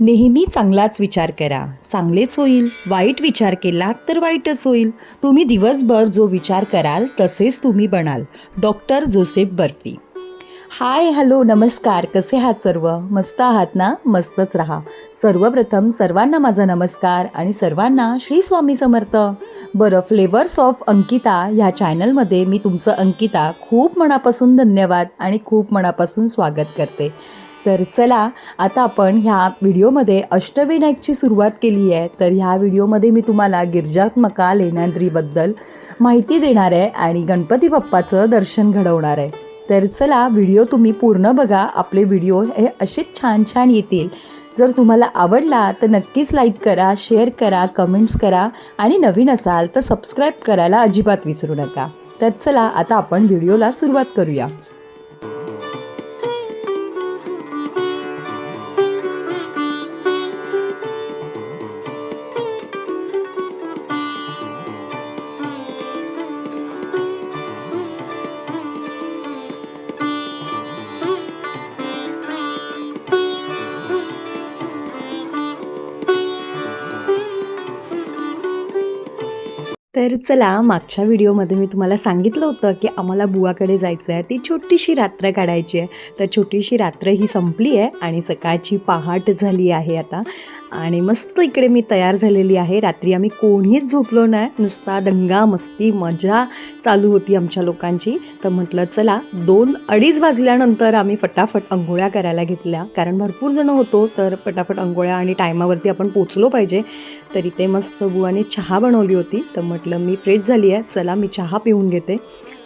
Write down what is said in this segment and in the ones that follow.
नेहमी चांगलाच विचार करा. चांगलेच होईल. वाईट विचार केला तर वाईटच होईल. तुम्ही दिवसभर जो विचार कराल तसेच तुम्ही बनाल. Doctor Joseph Barfi. Hi hello नमस्कार. कसे आहात सर्व? मस्त आहात ना? मस्तच राहा. सर्वप्रथम सर्वांना माझा नमस्कार आणि सर्वांना श्री स्वामी समर्थ. बरं फ्लेवर्स ऑफ अंकिता ह्या चॅनलमध्ये मी तुमचं अंकिता खूप मनापासून धन्यवाद आणि खूप मनापासून स्वागत करते. तर चला आता आपण ह्या व्हिडिओमध्ये अष्टविनायकची सुरुवात केली आहे. तर ह्या व्हिडिओमध्ये मी तुम्हाला गिरजात्मका लेण्याद्रीबद्दल माहिती देणार आहे आणि गणपती बाप्पाचं दर्शन घडवणार आहे. तर चला व्हिडिओ तुम्ही पूर्ण बघा. आपले व्हिडिओ हे असेच छान छान येतील. जर तुम्हाला आवडला तर नक्कीच लाईक करा शेअर करा कमेंट्स करा आणि नवीन असाल तर सबस्क्राईब करायला अजिबात विसरू नका. तर चला आता आपण व्हिडिओला सुरुवात करूया. तर चला मागच्या व्हिडिओमध्ये मी तुम्हाला सांगितलं होतं की आम्हाला बुवाकडे जायचं आहे. ती छोटीशी रात्र काढायची आहे. तर छोटीशी रात्र ही संपली आहे आणि सकाळची पहाट झाली आहे आता. आणि मस्त इकडे मी तयार झालेली आहे. रात्री आम्ही कोणीच झोपलो नाही. नुसता दंगा मस्ती मजा चालू होती आमच्या लोकांची. तर म्हटलं चला दोन अडीच वाजल्यानंतर आम्ही फटाफट अंघोळ्या करायला घेतल्या. कारण भरपूर जण होतो तर फटाफट अंघोळ्या आणि टायमावरती आपण पोचलो पाहिजे. तर इथे मस्त बुवाने चहा बनवली होती. तर म्हटलं मी फ्रेश झाली आहे. चला मी चहा पिऊन घेते.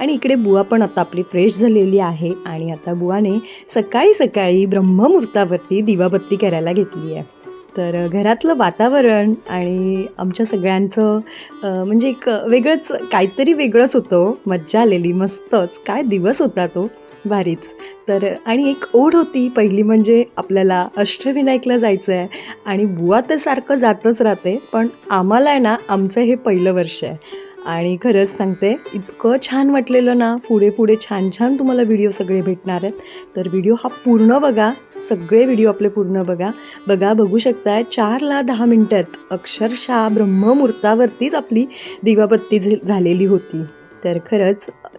आणि इकडे बुवा पण आता आपली फ्रेश झालेली आहे. आणि आता बुवाने सकाळी सकाळी ब्रह्ममुहूर्तावरती दिवाबत्ती करायला घेतली आहे. तर घरातलं वातावरण आणि आमच्या सगळ्यांचं म्हणजे एक वेगळंच काहीतरी वेगळंच होतं हो. मज्जा आलेली मस्तच. काय दिवस होता तो? भारीच. तर आणि एक ओढ होती पहिली म्हणजे आपल्याला अष्टविनायकला जायचं आहे आणि बुवा तर सारखं जातच राहते पण आम्हाला आहे ना आमचं हे पहिलं वर्ष आहे. आणि खरंच सांगते इतकं छान वाटलेलं ना पुढे पुढे छान छान तुम्हाला व्हिडिओ सगळे भेटणार आहेत. तर व्हिडिओ हा पूर्ण बघा सगळे व्हिडिओ आपले पूर्ण बघा. बघा बघू शकताय चारला दहा मिनटात अक्षरशः ब्रह्ममुहूर्तावरतीच आपली दिवाबत्ती झ- झालेली होती. तर खरंच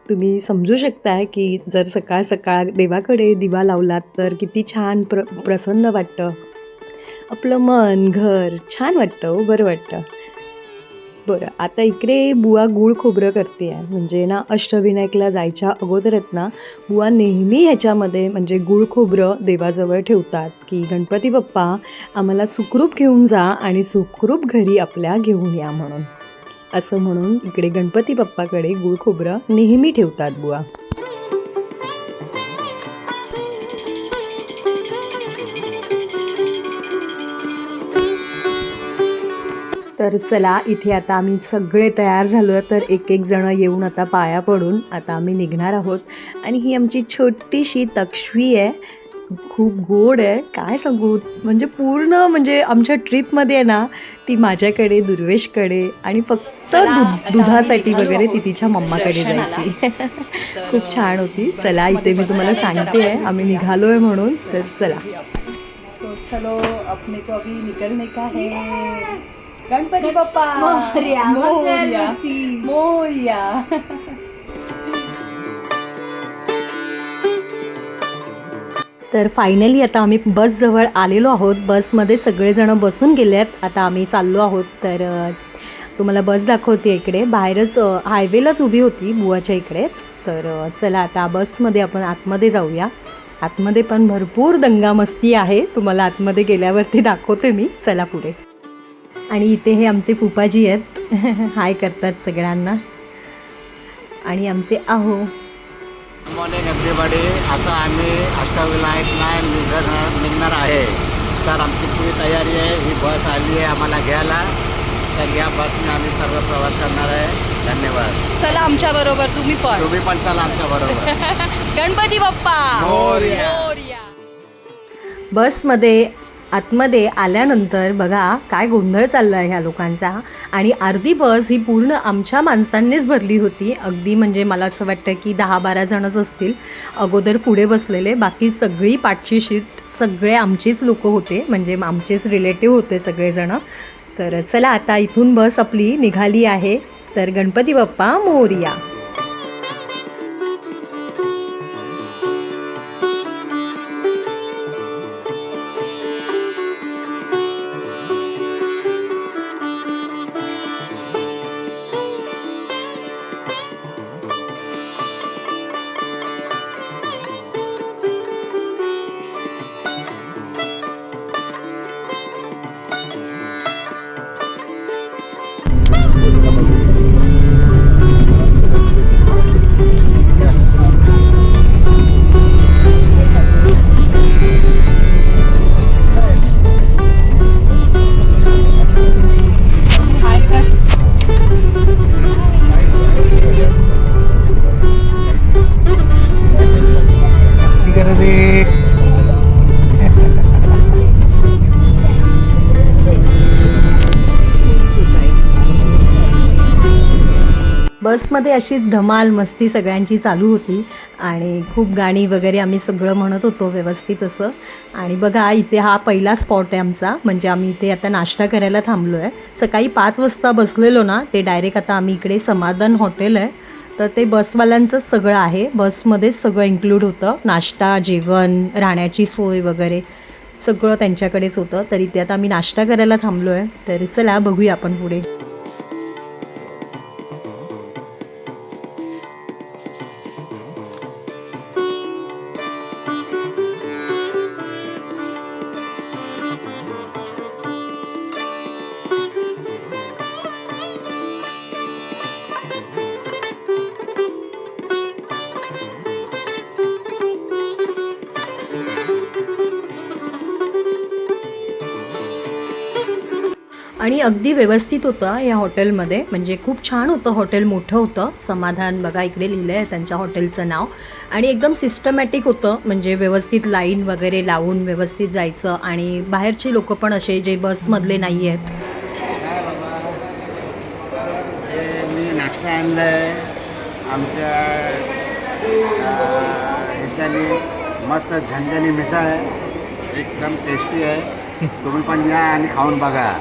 तुम्ही समजू शकताय की जर सकाळ सकाळ देवाकडे दिवा लावलात तर किती छान प्र प्रसन्न वाटतं. आपलं मन घर छान वाटतं हो, बरं वाटतं. बरं आता इकडे बुवा गूळ खोबरं करते आहे. म्हणजे ना अष्टविनायकला जायच्या अगोदरच ना बुवा नेहमी ह्याच्यामध्ये म्हणजे गूळ खोबरं देवाजवळ ठेवतात की गणपती बाप्पा आम्हाला सुखरूप घेऊन जा आणि सुखरूप घरी आपल्या घेऊन या म्हणून. असं म्हणून इकडे गणपती बाप्पाकडे गूळ खोबरं नेहमी ठेवतात बुवा. तर चला इथे आता आम्ही सगळे तयार झालो तर एक एक जण येऊन आता पाया पडून आता आम्ही निघणार आहोत. आणि ही आमची छोटीशी तक्ष्वी आहे. खूप गोड आहे. काय सांगू? म्हणजे पूर्ण म्हणजे आमच्या ट्रिपमध्ये आहे ना ती माझ्याकडे दुर्वेशकडे आणि फक्त दूध दुधासाठी वगैरे ती तिच्या मम्माकडे जायची. खूप छान होती. चला इथे मी तुम्हाला सांगते आहे. आम्ही निघालो आहे म्हणून तर चला. तो चलो अपने को अभी निकलने का है. गणपती बाप्पा. मोरया, मोरया. मंगलमूर्ती. मोरया. तर फायनली आता आम्ही बसजवळ आलेलो आहोत. बसमध्ये सगळेजण बसून गेले आहेत आता आम्ही चाललो आहोत. तर तुम्हाला बस दाखवते इकडे. बाहेरच हायवेलाच उभी होती बुवाच्या इकडेच. तर चला आता बसमध्ये आपण आतमध्ये जाऊया. आतमध्ये पण भरपूर दंगामस्ती आहे. तुम्हाला आतमध्ये गेल्यावरती दाखवते मी. चला पुढे. आणि इथे हे आमचे पुपाजी आहेत. हाय करतात सगळ्यांना. आणि आमचे आहो. मॉर्निंग एव्हरीबडी आता आम्ही अष्टविनायकला निघणार निघणार आहे. तर आमची पुरी तयारी आहे. ही बस आली आहे आम्हाला घ्यायला. तर या बसने आम्ही सर्व प्रवास करणार आहे. धन्यवाद. चला आमच्या बरोबर तुम्ही पण. तुम्ही पण चला आमच्या बरोबर. गणपती बाप्पा. मोरया. मोरया. बसमध्ये आतमध्ये आल्यानंतर बघा काय गोंधळ चालला आहे ह्या लोकांचा. आणि अर्धी बस ही पूर्ण आमच्या माणसांनीच भरली होती. अगदी म्हणजे मला असं वाटतं की दहा बारा जणच असतील. अगोदर पुढे बसलेले. बाकी सगळी पाठची शीट सगळे आमचेच लोक होते. म्हणजे आमचेच रिलेटिव्ह होते सगळेजणं. तर चला आता इथून बस आपली निघाली आहे. तर गणपती बाप्पा मोरिया. बसमध्ये अशीच धमाल मस्ती सगळ्यांची चालू होती आणि खूप गाणी वगैरे आम्ही सगळं म्हणत होतो व्यवस्थित असं. आणि बघा इथे हा पहिला स्पॉट आहे आमचा. म्हणजे आम्ही इथे आता नाश्ता करायला थांबलो आहे सकाळी पाच वाजता बसलेलो ना ते डायरेक्ट आता आम्ही इकडे समाधान हॉटेल आहे. तर ते बसवाल्यांचंच सगळं आहे. बसमध्येच सगळं इन्क्लूड होतं. नाश्ता जेवण राहण्याची सोय वगैरे सगळं त्यांच्याकडेच होतं. तर इथे आता आम्ही नाश्ता करायला थांबलो आहे तर चला बघूया आपण पुढे. आणि अगदी व्यवस्थित होतं या हॉटेलमध्ये. म्हणजे खूप छान होतं हॉटेल मोठं होतं. समाधान बघा इकडे लिहिलं आहे त्यांच्या हॉटेलचं नाव. आणि एकदम सिस्टमॅटिक होतं. म्हणजे व्यवस्थित लाईन वगैरे लावून व्यवस्थित जायचं. आणि बाहेरचे लोक पण असे जे बसमधले नाही आहेत. आणलं आहे आमच्या मस्त झणझणी मिसळ आहे. एकदम टेस्टी आहे. तुम्ही पण या आणि खाऊन बघा.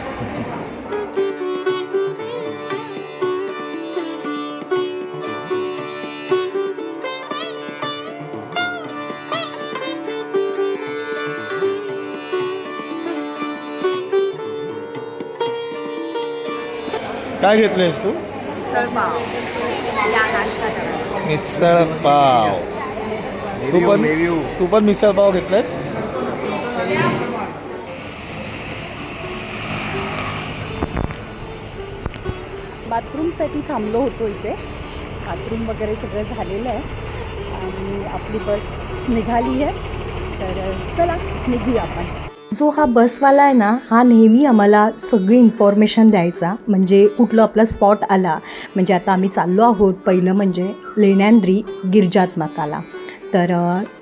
काय घेतलंयस तू? मिसळ पाव. तू पण तू पण मिसळ पाव घेतलायस? बाथरूमसाठी थांबलो होतो इथे. बाथरूम वगैरे सगळं झालेलं आहे. आणि आपली बस निघाली आहे. तर चला निघूया आपण. जो हा बसवाला आहे ना हा नेहमी आम्हाला सगळी इन्फॉर्मेशन द्यायचा. म्हणजे कुठलं आपला स्पॉट आला. म्हणजे आता आम्ही चाललो आहोत. पहिलं म्हणजे लेण्यांद्री गिरजात्मकाला. तर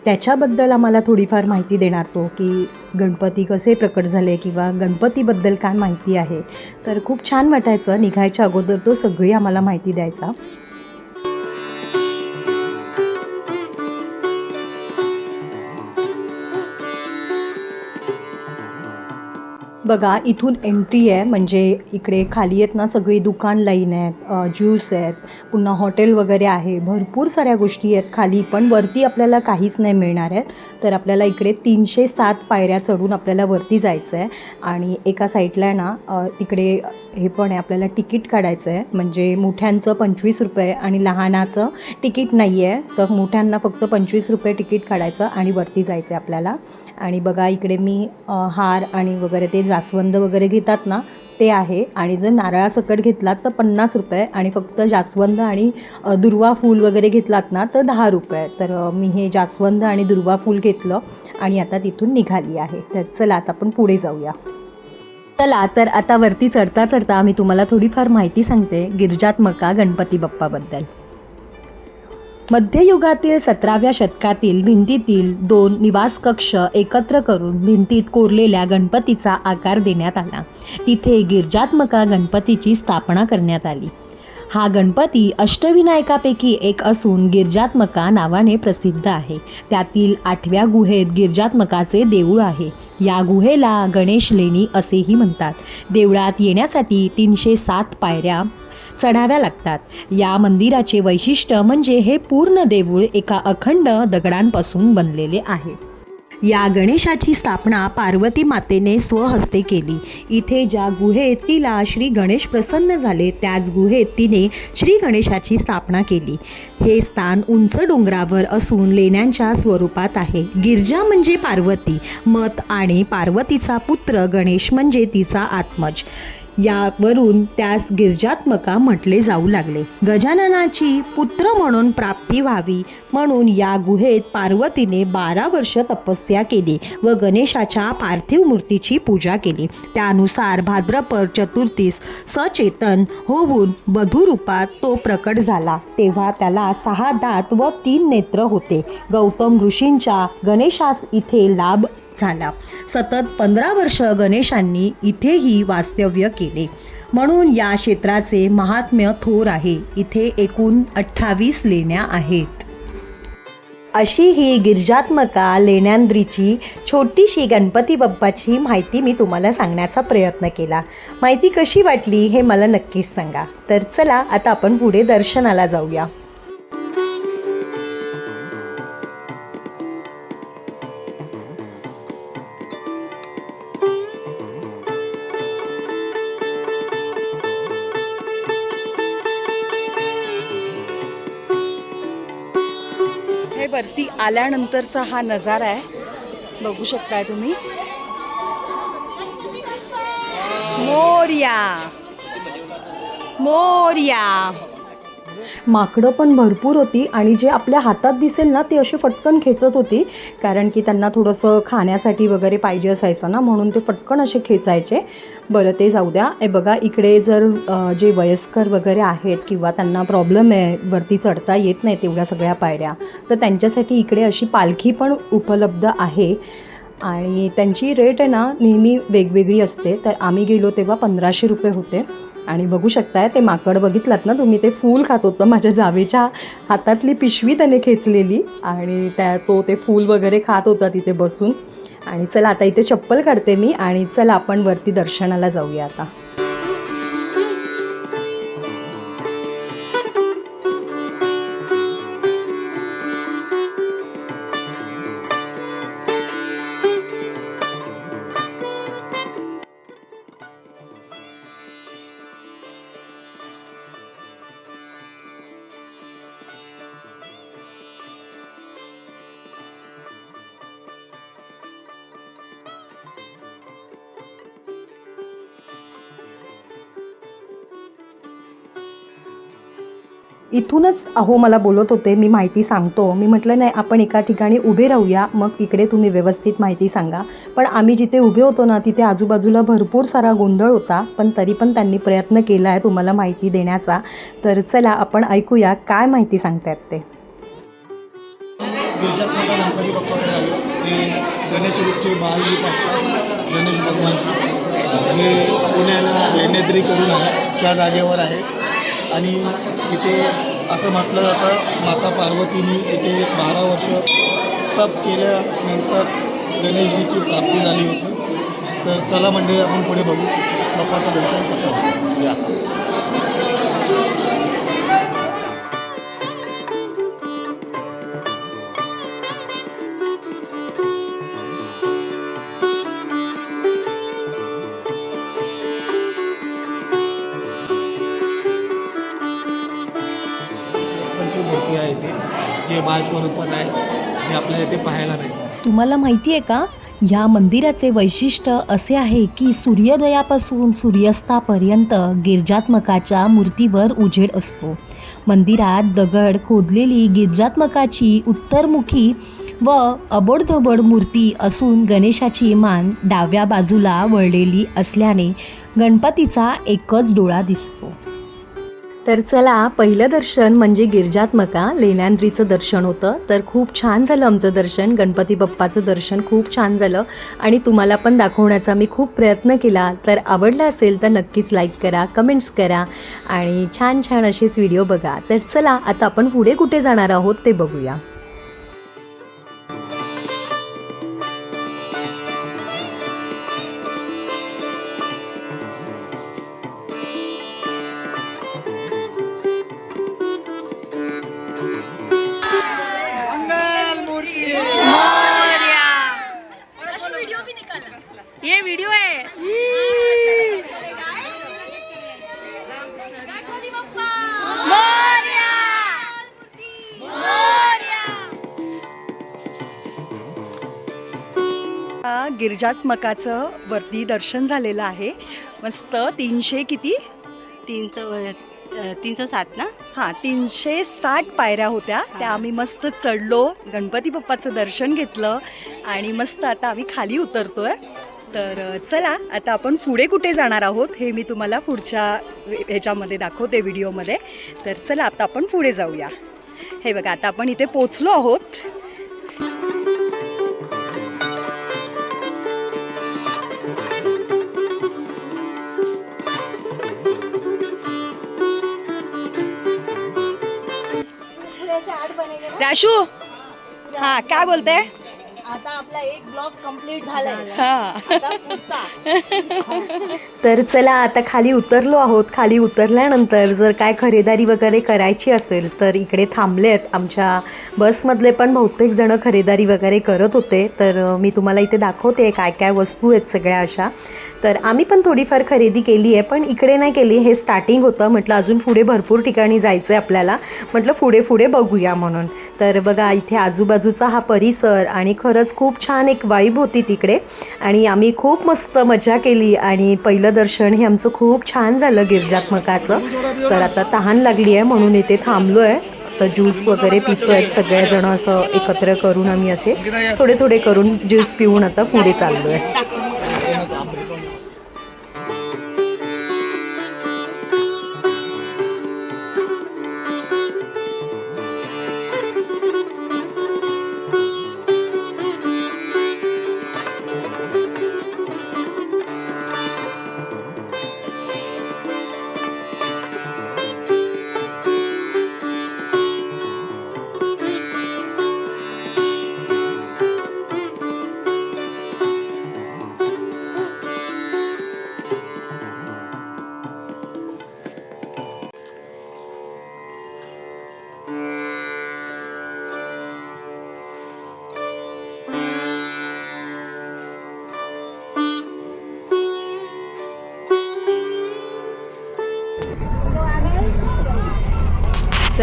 त्याच्याबद्दल आम्हाला थोडीफार माहिती देणार तो की गणपती कसे प्रकट झाले किंवा गणपतीबद्दल काय माहिती आहे. तर खूप छान वाटायचं निघायच्या अगोदर तो सगळी आम्हाला माहिती द्यायचा. बघा इथून एंट्री आहे म्हणजे इकडे खाली आहेत ना सगळी दुकान लाईन आहेत ज्यूस आहेत पुन्हा हॉटेल वगैरे आहे भरपूर साऱ्या गोष्टी आहेत. खाली पण वरती आपल्याला काहीच नाही मिळणार आहेत. तर आपल्याला इकडे तीनशे सात पायऱ्या चढून आपल्याला वरती जायचं आहे आणि एका साईडला आहे ना तिकडे हे पण आहे आपल्याला तिकीट काढायचं आहे म्हणजे मोठ्यांचं पंचवीस रुपये आणि लहानाचं तिकीट नाही आहे तर मोठ्यांना फक्त पंचवीस रुपये तिकीट काढायचं आणि वरती जायचं आहे आपल्याला. आणि बघा इकडे मी हार आणि वगैरे ते जा जास्वंद वगैरे घेतात ना ते आहे. आणि जर नारळासकट घेतलात तर पन्नास रुपये आणि फक्त जास्वंद आणि दुर्वा फूल वगैरे घेतलात ना तर दहा रुपये. तर मी हे जास्वंद आणि दुर्वा फूल घेतलं आणि आता तिथून निघाली आहे. तर चला आता आपण पुढे जाऊया. चला तर आता वरती चढता चढता आम्ही तुम्हाला थोडीफार माहिती सांगते गिरिजात्मका गणपती बाप्पाबद्दल. मध्ययुगातील सतराव्या शतकातील भिंतीतील दोन निवास कक्ष एकत्र करून भिंतीत कोरलेल्या गणपतीचा आकार देण्यात आला. तिथे गिरजात्मका गणपतीची स्थापना करण्यात आली. हा गणपती अष्टविनायकापैकी एक असून गिरजात्मका नावाने प्रसिद्ध आहे. त्यातील आठव्या गुहेत गिरजात्मकाचे देऊळ आहे. या गुहेला गणेश लेणी असेही म्हणतात. देवळात येण्यासाठी तीनशे सात पायऱ्या चढाव्या लागतात. या मंदिराचे वैशिष्ट्य म्हणजे हे पूर्ण देऊळ एका अखंड दगडांपासून बनलेले आहे. या गणेशाची स्थापना पार्वती मातेने स्वहस्ते केली. इथे ज्या गुहेत तिला श्री गणेश प्रसन्न झाले त्याच गुहेत तिने श्री गणेशाची स्थापना केली. हे स्थान उंच डोंगरावर असून लेण्यांच्या स्वरूपात आहे. गिरजा म्हणजे पार्वती मत आणि पार्वतीचा पुत्र गणेश म्हणजे तिचा आत्मज. यावरून त्यास गिरजात्मका म्हटले जाऊ लागले. गजाननाची पुत्र म्हणून प्राप्ती व्हावी म्हणून या गुहेत पार्वतीने बारा वर्ष तपस्या केली व गणेशाच्या पार्थिव मूर्तीची पूजा केली. त्यानुसार भाद्रपद चतुर्थीस सचेतन होऊन बधुरूपात तो प्रकट झाला. तेव्हा त्याला सहा दात व तीन नेत्र होते. गौतम ऋषींच्या गणेशास इथे लाभ झाला. सतत पंधरा वर्ष गणेशांनी इथेही वास्तव्य केले. म्हणून या क्षेत्राचे महात्म्य थोर आहे. इथे एकूण अठ्ठावीस लेण्या आहेत. अशी ही गिरजात्मका लेण्यांद्रीची छोटीशी गणपती बाप्पाची माहिती मी तुम्हाला सांगण्याचा प्रयत्न केला. माहिती कशी वाटली हे मला नक्कीच सांगा. तर चला आता आपण पुढे दर्शनाला जाऊया. वरती आल्यानंतरचा हा नजारा आहे. बघू शकताय तुम्ही. मोर्या. मोर्या. माकडं पण भरपूर होती आणि जे आपल्या हातात दिसेल ना ते असे फटकन खेचत होती. कारण की त्यांना थोडंसं खाण्यासाठी वगैरे पाहिजे असायचं ना म्हणून ते फटकन असे खेचायचे. बरं ते जाऊ द्या. ए बघा इकडे जर जे वयस्कर वगैरे आहेत किंवा त्यांना प्रॉब्लेम आहे वरती चढता येत नाही तेवढ्या सगळ्या पायऱ्या तर त्यांच्यासाठी इकडे अशी पालखी पण उपलब्ध आहे. आणि त्यांची रेट आहे ना नेहमी वेगवेगळी असते. तर आम्ही गेलो तेव्हा पंधराशे रुपये होते. आणि बघू शकताय ते माकड बघितलात ना तुम्ही ते फूल खात होतं माझ्या जावेच्या हातातली पिशवी त्याने खेचलेली. आणि त्या तो ते फूल वगैरे खात होता तिथे बसून. आणि चला आता इथे चप्पल काढते मी आणि चला आपण वरती दर्शनाला जाऊया आता. इथूनच अहो मला बोलत होते मी माहिती सांगतो. मी म्हटलं नाही आपण एका ठिकाणी उभे राहूया मग इकडे तुम्ही व्यवस्थित माहिती सांगा. पण आम्ही जिथे उभे होतो ना तिथे आजूबाजूला भरपूर सारा गोंधळ होता पण तरी पण त्यांनी प्रयत्न केला आहे तुम्हाला माहिती देण्याचा. तर चला आपण ऐकूया काय माहिती सांगतायत ते. गणपती बाप्पाकडे आलो ते गणेश रूपचे बालरूप असतात गणेश भगवानचे हे पुण्याला लेण्याद्री करून आहे त्या जागेवर आहे. आणि इथे असं म्हटलं जातं माता पार्वतीने इथे बारा वर्ष तप केल्यानंतर गणेशजीची प्राप्ती झाली होती. तर चला म्हणजे आपण पुढे बघू. बाप्पाचं दर्शन कसं होतं. या. स्वरूपात आहे जे आपल्याला इथे पाहायला नाही तुम्हाला माहिती आहे का? ह्या मंदिराचे वैशिष्ट्य असे आहे की सूर्योदयापासून सूर्यास्तापर्यंत गिरजात्मकाच्या मूर्तीवर उजेड असतो. मंदिरात दगड खोदलेली गिरजात्मकाची उत्तरमुखी व अबोडधबोड मूर्ती असून गणेशाची मान डाव्या बाजूला वळलेली असल्याने गणपतीचा एकच डोळा दिसतो. तर चला पहिलं दर्शन म्हणजे गिरजात्मका लेण्यांद्रीचं दर्शन होतं. तर खूप छान झालं आमचं दर्शन. गणपती बाप्पाचं दर्शन खूप छान झालं. आणि तुम्हाला पण दाखवण्याचा मी खूप प्रयत्न केला. तर आवडलं असेल तर नक्कीच लाईक करा कमेंट्स करा आणि छान छान असेच व्हिडिओ बघा. तर चला आता आपण पुढे कुठे जाणार आहोत ते बघूया. गिरजात्मकाचं वरती दर्शन झालेलं आहे. मस्त तीनशे किती? तीनशे तीनशे सात ना? हां तीनशे साठ पायऱ्या होत्या. त्या आम्ही मस्त चढलो. गणपती बाप्पाचं दर्शन घेतलं. आणि मस्त आता आम्ही खाली उतरतोय. तर अ, चला आता आपण पुढे कुठे जाणार आहोत हे मी तुम्हाला पुढच्या ह्याच्यामध्ये दाखवते व्हिडिओमध्ये. तर चला आता आपण पुढे जाऊया. हे बघा आता आपण इथे पोचलो आहोत. राशू हा काय बोलते? आता आपला एक ब्लॉक कंप्लीट झालाय. हा. तर चला आता खाली उतरलो आहोत. खाली उतरल्यानंतर जर काय खरेदारी वगैरे करायची असेल तर इकडे थांबलेत. आमच्या बसमधले पण बहुतेक जण खरेदारी वगैरे करत होते. तर मी तुम्हाला इथे दाखवते काय काय वस्तू आहेत सगळ्या अशा. तर आम्ही पण थोडीफार खरेदी केली आहे पण इकडे नाही केली. हे स्टार्टिंग होतं. म्हटलं अजून पुढे भरपूर ठिकाणी जायचं आहे आपल्याला. म्हटलं पुढे पुढे बघूया म्हणून. तर बघा इथे आजूबाजूचा हा परिसर आणि खरंच खूप छान एक वाईब होती तिकडे. आणि आम्ही खूप मस्त मजा केली आणि पहिलं दर्शन हे आमचं खूप छान झालं गिरजात्मकाचं तर आता तहान लागली आहे म्हणून इथे थांबलो आहे तर ज्यूस वगैरे पितो आहेत सगळेजण असं एकत्र करून आम्ही असे. थोडे थोडे करून ज्यूस पिऊन आता पुढे चाललो आहे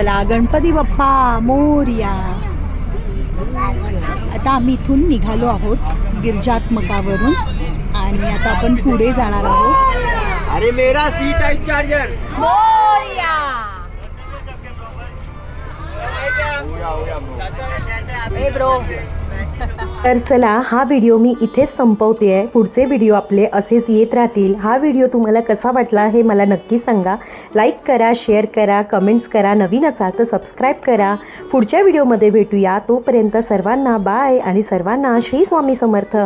चला गणपती बाप्पा मोर्या. आता आम्ही इथून निघालो आहोत गिरजात्मकावरून आणि आता आपण पुढे जाणार आहोत. अरे मेरा सी टाइप चार्जर तर चला हा व्हिडिओ मी इथेच संपवते आहे. पुढचे व्हिडिओ आपले असेच येत राहतील. हा व्हिडिओ तुम्हाला कसा वाटला हे मला नक्की सांगा. लाईक करा शेअर करा कमेंट्स करा. नवीन असाल तर सबस्क्राईब करा. पुढच्या व्हिडिओमध्ये भेटूया. तोपर्यंत सर्वांना बाय आणि सर्वांना श्री स्वामी समर्थ.